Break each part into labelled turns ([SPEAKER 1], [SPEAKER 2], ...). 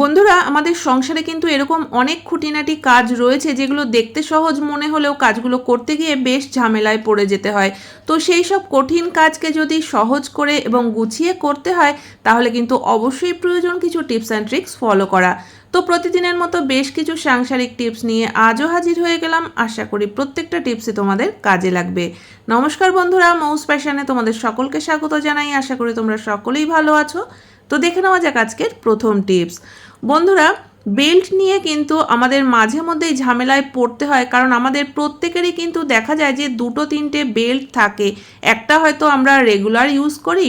[SPEAKER 1] বন্ধুরা, আমাদের সংসারে কিন্তু এরকম অনেক খুঁটিনাটি কাজ রয়েছে যেগুলো দেখতে সহজ মনে হলেও কাজগুলো করতে গিয়ে বেশ ঝামেলায় পড়ে যেতে হয়। তো সেই সব কঠিন কাজকে যদি সহজ করে এবং গুছিয়ে করতে হয়, তাহলে কিন্তু অবশ্যই প্রয়োজন কিছু টিপস অ্যান্ড ট্রিক্স ফলো করা। তো প্রতিদিনের মতো বেশ কিছু সাংসারিক টিপস নিয়ে আজও হাজির হয়ে গেলাম। আশা করি প্রত্যেকটা টিপসই তোমাদের কাজে লাগবে। নমস্কার বন্ধুরা মৌস প্যাশনে তোমাদের সকলকে স্বাগত জানাই। আশা করি তোমরা সকলেই ভালো আছো। তো দেখে নেওয়া যাক আজকের প্রথম টিপস। বন্ধুরা, বেল্ট নিয়ে কিন্তু আমাদের মাঝে মধ্যেই ঝামেলায় পড়তে হয়, কারণ আমাদের প্রত্যেকেরই কিন্তু দেখা যায় যে দুটো তিনটে বেল্ট থাকে। একটা হয়তো আমরা রেগুলার ইউজ করি,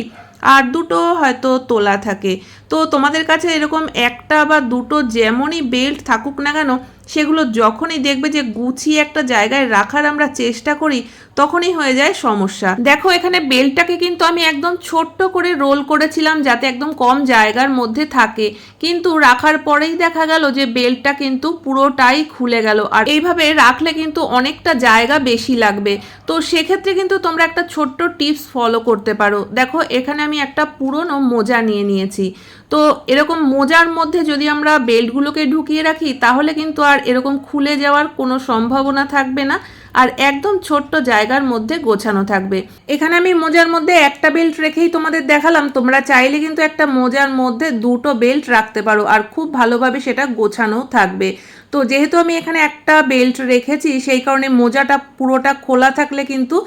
[SPEAKER 1] আর দুটো হয়তো তোলা থাকে। তো তোমাদের কাছে এরকম একটা বা দুটো যেমনই বেল্ট থাকুক না কেন, সেগুলো যখনই দেখবে যে গুছিয়ে একটা জায়গায় রাখার আমরা চেষ্টা করি, তখনই হয়ে যায় সমস্যা। দেখো, এখানে বেল্টটাকে কিন্তু আমি একদম ছোট্ট করে রোল করেছিলাম যাতে একদম কম জায়গার মধ্যে থাকে। কিন্তু রাখার পরেই দেখা গেল যে বেল্টটা কিন্তু পুরোটাই খুলে গেল। আর এইভাবে রাখলে কিন্তু অনেকটা জায়গা বেশি লাগবে। তো সেক্ষেত্রে কিন্তু তোমরা একটা ছোট্ট টিপস ফলো করতে পারো। দেখো, এখানে আমি একটা পুরনো মোজা নিয়ে নিয়েছি। তো এরকম মোজার মধ্যে যদি আমরা বেল্টগুলোকে ঢুকিয়ে রাখি, তাহলে কিন্তু আর এরকম খুলে যাওয়ার কোনো সম্ভাবনা থাকবে না আর একদম ছোট্ট জায়গার মধ্যে গোছানো থাকবে। এখানে আমি মোজার মধ্যে একটা বেল্ট রেখেই তোমাদের দেখালাম, তোমরা চাইলে কিন্তু একটা মোজার মধ্যে দুটো বেল্ট রাখতে পারো আর খুব ভালোভাবে সেটা গোছানো থাকবে। তো যেহেতু আমি এখানে একটা বেল্ট রেখেছি, সেই কারণে মোজাটা পুরোটা খোলা থাকলে কিন্তু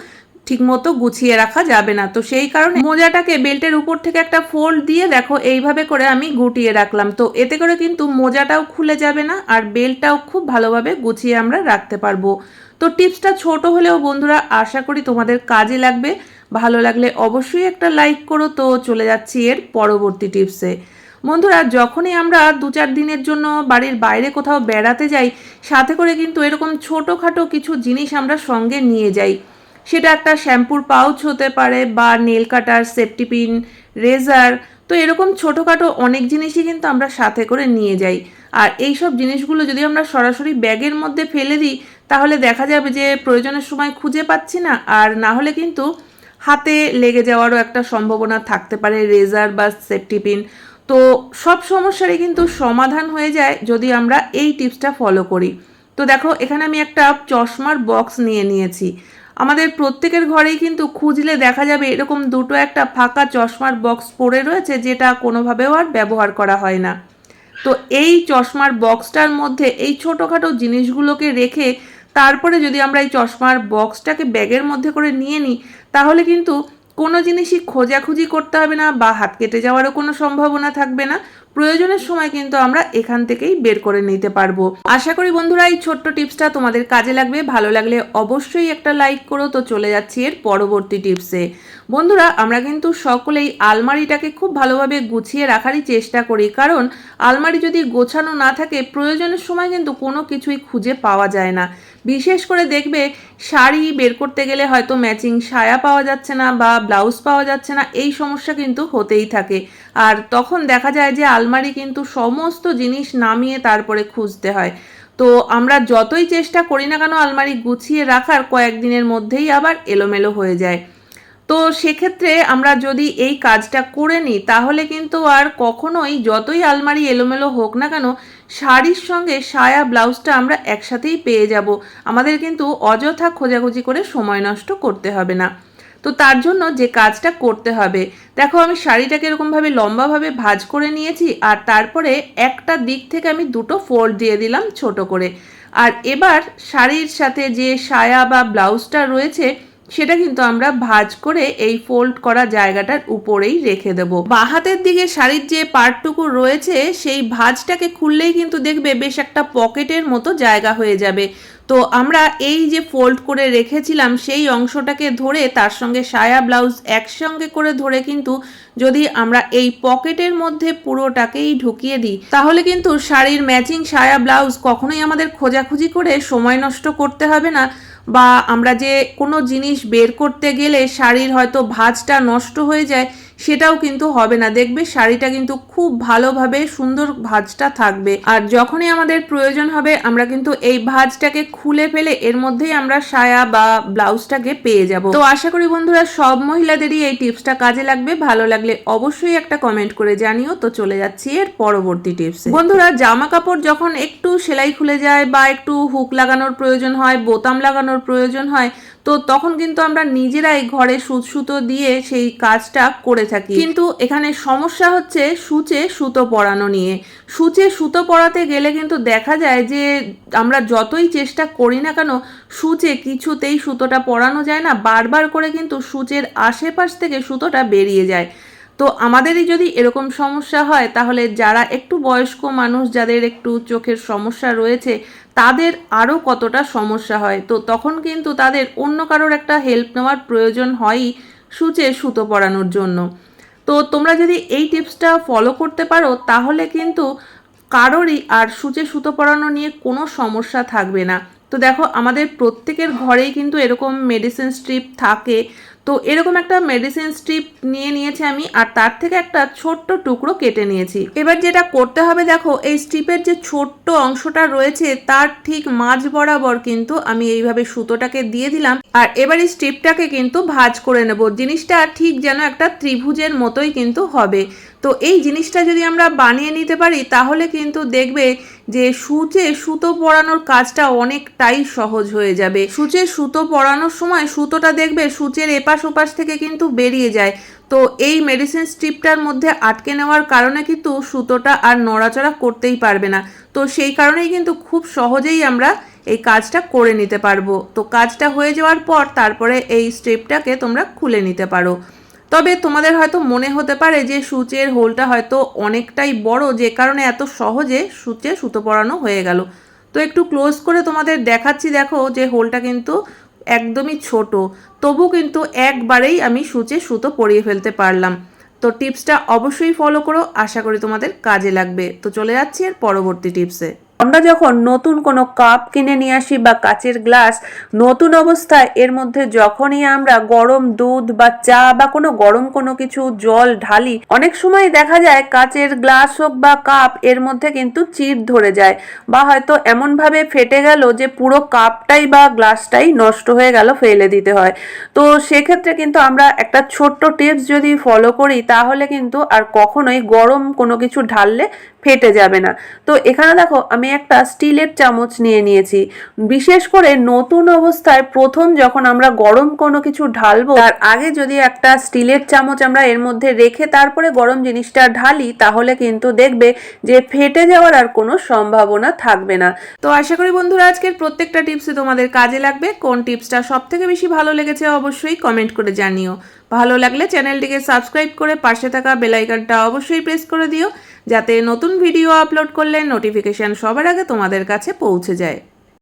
[SPEAKER 1] ঠিকমতো গুছিয়ে রাখা যাবে না। তো সেই কারণে মোজাটাকে বেল্টের উপর থেকে একটা ফোল্ড দিয়ে দেখো, এইভাবে করে আমি গুটিয়ে রাখলাম। তো এতে করে কিন্তু মোজাটাও খুলে যাবে না আর বেল্টটাও খুব ভালোভাবে গুছিয়ে আমরা রাখতে পারব। তো টিপসটা ছোট হলেও বন্ধুরা আশা করি তোমাদের কাজে লাগবে। ভালো লাগলে অবশ্যই একটা লাইক করো। তো চলে যাচ্ছি এর পরবর্তী টিপসে। বন্ধুরা, যখনই আমরা দু চার দিনের জন্য বাড়ির বাইরে কোথাও বেড়াতে যাই, সাথে করে কিন্তু এরকম ছোটোখাটো কিছু জিনিস আমরা সঙ্গে নিয়ে যাই। সেটা একটা শ্যাম্পুর পাউচ হতে পারে বা nail cutter safety pin razor তো এরকম ছোটোখাটো অনেক জিনিসই কিন্তু আমরা সাথে করে নিয়ে যাই। আর এই সব জিনিসগুলো যদি আমরা সরাসরি ব্যাগের মধ্যে ফেলে দিই, তাহলে দেখা যাবে যে প্রয়োজনের সময় খুঁজে পাচ্ছি না। আর না হলে কিন্তু হাতে লেগে যাওয়ারও একটা সম্ভাবনা থাকতে পারে রেজার বা সেফটি পিন তো সব সমস্যারই কিন্তু সমাধান হয়ে যায় যদি আমরা এই টিপসটা ফলো করি। তো দেখো, এখানে আমি একটা চশমার বক্স নিয়ে নিয়েছি। আমাদের প্রত্যেকের ঘরেই কিন্তু খুঁজলে দেখা যাবে এরকম দুটো একটা ফাঁকা চশমার বক্স পড়ে রয়েছে, যেটা কোনোভাবেও আর ব্যবহার করা হয় না। তো এই চশমার বক্সটার মধ্যে এই ছোটোখাটো জিনিসগুলোকে রেখে তারপরে যদি আমরা এই চশমার বক্সটাকে ব্যাগের মধ্যে করে নিয়ে নিই, তাহলে কিন্তু কোনো জিনিসই খোঁজাখুঁজি করতে হবে না বা হাত কেটে যাওয়ারও কোনো সম্ভাবনা থাকবে না। প্রয়োজনের সময় কিন্তু আমরা এখান থেকেই বের করে নিতে পারব। আশা করি বন্ধুরা, এই ছোট্ট টিপসটা তোমাদের কাজে লাগবে। ভালো লাগলে অবশ্যই একটা লাইক করো। তো চলে যাচ্ছি এর পরবর্তী টিপসে। বন্ধুরা, আমরা কিন্তু সকলেই আলমারিটাকে খুব ভালোভাবে গুছিয়ে রাখারই চেষ্টা করি। কারণ আলমারি যদি গোছানো না থাকে, প্রয়োজনের সময় কিন্তু কোনো কিছুই খুঁজে পাওয়া যায় না। বিশেষ করে দেখবে, শাড়ি বের করতে গেলে হয়তো ম্যাচিং সায়া পাওয়া যাচ্ছে না বা ব্লাউজ পাওয়া যাচ্ছে না। এই সমস্যা কিন্তু হতেই থাকে। আর তখন দেখা যায় যে আলমারি কিন্তু সমস্ত জিনিস নামিয়ে তারপরে খুঁজতে হয়। তো আমরা যতই চেষ্টা করি না কেন আলমারি গুছিয়ে রাখার কয়েকদিনের মধ্যেই আবার এলোমেলো হয়ে যায়। তো সেক্ষেত্রে আমরা যদি এই কাজটা করে নিই, তাহলে কিন্তু আর কখনোই যতই আলমারি এলোমেলো হোক না কেন, শাড়ির সঙ্গে সায়া ব্লাউজটা আমরা একসাথেই পেয়ে যাব। আমাদের কিন্তু অযথা খোঁজাখুঁজি করে সময় নষ্ট করতে হবে না। তো তার জন্য যে কাজটা করতে হবে। দেখো, আমি শাড়িটাকে এরকমভাবে লম্বাভাবে ভাজ করে নিয়েছি আর তারপরে একটা দিক থেকে আমি দুটো ফোল্ড দিয়ে দিলাম ছোট করে। আর এবার শাড়ির সাথে যে সায়া বা ব্লাউজটা রয়েছে সেটা কিন্তু আমরা ভাজ করে এই ফোল্ড করা জায়গাটার উপরেই রেখে দেব। বা হাতের দিকে শাড়ির যে পার্টটুকু রয়েছে, সেই ভাজটাকে খুললেই কিন্তু দেখবে বেশ একটা পকেটের মতো জায়গা হয়ে যাবে। তো আমরা এই যে ফোল্ড করে রেখেছিলাম, সেই অংশটাকে ধরে, তার সঙ্গে সায়া ব্লাউজ একসঙ্গে করে ধরে কিন্তু যদি আমরা এই পকেটের মধ্যে পুরোটাকেই ঢুকিয়ে দিই, তাহলে কিন্তু শাড়ির ম্যাচিং সায়া ব্লাউজ কখনোই আমাদের খোঁজাখুঁজি করে সময় নষ্ট করতে হবে না। বা আমরা যে কোনো জিনিস বের করতে গেলে শাড়ির হয়তো ভাজটা নষ্ট হয়ে যায় সেটাও কিন্তু হবে না। দেখবে শাড়িটা কিন্তু খুব ভালোভাবে সুন্দর ভাঁজটা থাকবে। আর যখনই আমাদের প্রয়োজন হবে, আমরা কিন্তু এই ভাঁজটাকে খুলে ফেলে এর মধ্যেই আমরা সায়া বা ব্লাউজটাকে পেয়ে যাব। তো আশা করি বন্ধুরা, সব মহিলাদেরই এই টিপসটা কাজে লাগবে। ভালো লাগলে অবশ্যই একটা কমেন্ট করে জানিও। তো চলে যাচ্ছি এর পরবর্তী টিপস। বন্ধুরা জামা কাপড় যখন একটু সেলাই খুলে যায় বা একটু হুক লাগানোর প্রয়োজন হয়, বোতাম লাগানোর প্রয়োজন হয় তো তখন কিন্তু আমরা নিজেরাই ঘরে সুচ সুতো দিয়ে সেই কাজটা করে থাকি। কিন্তু এখানে সমস্যা হচ্ছে সূচে সুতো পরানো নিয়ে। সূচে সুতো পরাতে গেলে কিন্তু দেখা যায় যে আমরা যতই চেষ্টা করি না কেন, সূচে কিছুতেই সুতোটা পরানো যায় না। বারবার করে কিন্তু সূচের আশেপাশ থেকে সুতোটা বেরিয়ে যায়। তো আমাদেরই যদি এরকম সমস্যা হয়, তাহলে যারা একটু বয়স্ক মানুষ, যাদের একটু চোখের সমস্যা রয়েছে, তাদের আরও কতটা সমস্যা হয়? তো তখন কিন্তু তাদের অন্য কারোর একটা হেল্প নেওয়ার প্রয়োজন হয়ই সূচে সুতো পরানোর জন্য। তো তোমরা যদি এই টিপসটা ফলো করতে পারো, তাহলে কিন্তু কারোরই আর সূচে সুতো পরানো নিয়ে কোনো সমস্যা থাকবে না। তো দেখো, আমাদের প্রত্যেকের ঘরেই কিন্তু এরকম মেডিসিন স্ট্রিপ থাকে। তো এরকম একটা মেডিসিন স্ট্রিপ নিয়ে নিয়েছি আমি, আর তার থেকে একটা ছোট্ট টুকরো কেটে নিয়েছি। এবার যেটা করতে হবে দেখো, এই স্ট্রিপের যে ছোট্ট অংশটা রয়েছে, তার ঠিক মাঝ বরাবর কিন্তু আমি এইভাবে সুতোটাকে দিয়ে দিলাম। আর এবার এই স্ট্রিপটাকে কিন্তু ভাঁজ করে নেব। জিনিসটা ঠিক যেন একটা ত্রিভুজের মতোই কিন্তু হবে। তো এই জিনিসটা যদি আমরা বানিয়ে নিতে পারি, তাহলে কিন্তু দেখবে যে সূচে সুতো পরানোর কাজটা অনেকটাই সহজ হয়ে যাবে। সূচে সুতো পরানোর সময় সুতোটা দেখবে সূচের এপাশ ওপাশ থেকে কিন্তু বেরিয়ে যায়। তো এই মেডিসিন স্ট্রিপটার মধ্যে আটকে নেওয়ার কারণে কিন্তু সুতোটা আর নড়াচড়া করতেই পারবে না। তো সেই কারণেই কিন্তু খুব সহজেই আমরা এই কাজটা করে নিতে পারব। তো কাজটা হয়ে যাওয়ার পর তারপরে এই স্টেপটাকে তোমরা খুলে নিতে পারো। তবে তোমাদের হয়তো মনে হতে পারে যে সূচের হোলটা হয়তো অনেকটাই বড়, যে কারণে এত সহজে সূচে সুতো পরানো হয়ে গেল। তো একটু ক্লোজ করে তোমাদের দেখাচ্ছি, দেখো যে হোলটা কিন্তু একদমই ছোট। তবু কিন্তু একবারেই আমি সূচে সুতো পরিয়ে ফেলতে পারলাম। তো টিপসটা অবশ্যই ফলো করো, আশা করি তোমাদের কাজে লাগবে। তো চলে যাচ্ছি এর পরবর্তী টিপসে। আমরা যখন নতুন কোনো কাপ কিনে নিয়ে আসি বা কাচের গ্লাস, নতুন অবস্থায় এর মধ্যে যখনই আমরা গরম দুধ বা চা বা কোনো গরম কোনো কিছু, জল ঢালি, অনেক সময় দেখা যায় কাচের গ্লাস হোক বা কাপ এর মধ্যে কিন্তু চিট ধরে যায় বা হয়তো এমনভাবে ফেটে গেল যে পুরো কাপটাই বা গ্লাসটাই নষ্ট হয়ে গেল, ফেলে দিতে হয়। তো সেক্ষেত্রে কিন্তু আমরা একটা ছোট্ট টিপস যদি ফলো করি, তাহলে কিন্তু আর কখনোই গরম কোনো কিছু ঢাললে ফেটে যাবে না। তো এখানে দেখো, আমি একটা স্টিলের চামচ নিয়ে নিয়েছি। বিশেষ করে নতুন অবস্থায় প্রথম যখন আমরা গরম কোনো কিছু ঢালবো, তার আগে যদি একটা স্টিলের চামচ আমরা এর মধ্যে রেখে তারপরে গরম জিনিসটা ঢালি, তাহলে কিন্তু দেখবে যে ফেটে যাওয়ার আর কোনো সম্ভাবনা থাকবে না। তো আশা করি বন্ধুরা, আজকের প্রত্যেকটা টিপসে তোমাদের কাজে লাগবে। কোন টিপসটা সব থেকে বেশি ভালো লেগেছে অবশ্যই কমেন্ট করে জানিও। ভালো লাগলে চ্যানেলটিকে সাবস্ক্রাইব করে পাশে থাকা বেলাইকনটা অবশ্যই প্রেস করে দিও, যাতে নতুন ভিডিও আপলোড করলে নোটিফিকেশান সবার আগে তোমাদের কাছে পৌঁছে যায়।